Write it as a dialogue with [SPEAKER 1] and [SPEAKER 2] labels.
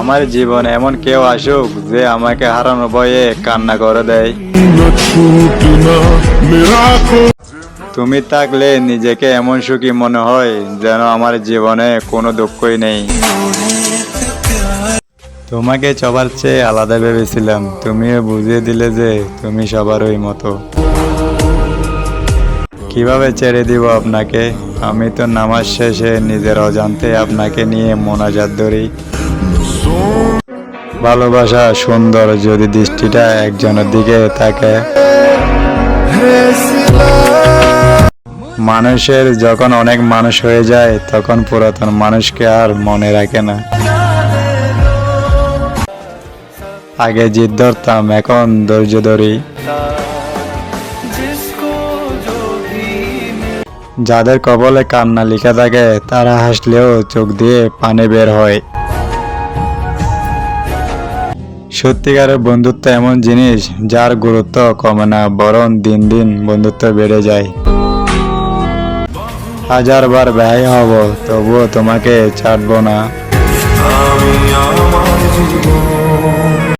[SPEAKER 1] আমার জীবন এমন কেউ আসুক যে আমাকে হারানো ভয়ে কান্না করে দেয়। তুমি থাকলে নিজেকে এমন সুখী মনে হয় যেন আমার জীবনে কোনো দুঃখই নেই। তোমাকে সবার চেয়ে আলাদা ভেবেছিলাম। তুমিও বুঝিয়ে দিলে যে তুমি সবারই মতো। কীভাবে ছেড়ে দিব আপনাকে? আমি তো নামাজ শেষে নিজের অজান্তে আপনাকে নিয়ে মোনাজাত ধরি। ভালোবাসা, সুন্দর যদি দৃষ্টিটা একজনের দিকে থাকে। মানুষের যখন অনেক মানুষ হয়ে যায়, তখন পুরাতন মানুষকে আর মনে রাখে না। আগে জিদ ধরতাম, এখন ধৈর্য ধরি। যাদের কবলে কান্না লিখা থাকে, তারা হাসলেও চোখ দিয়ে পানি বের হয়। সত্যিকারের বন্ধুত্ব এমন জিনিস যার গুরুত্ব কমে না, বরং দিন দিন বন্ধুত্ব বেড়ে যায়। হাজারবার ব্যয় হব, তবুও তোমাকে ছাড়বো না।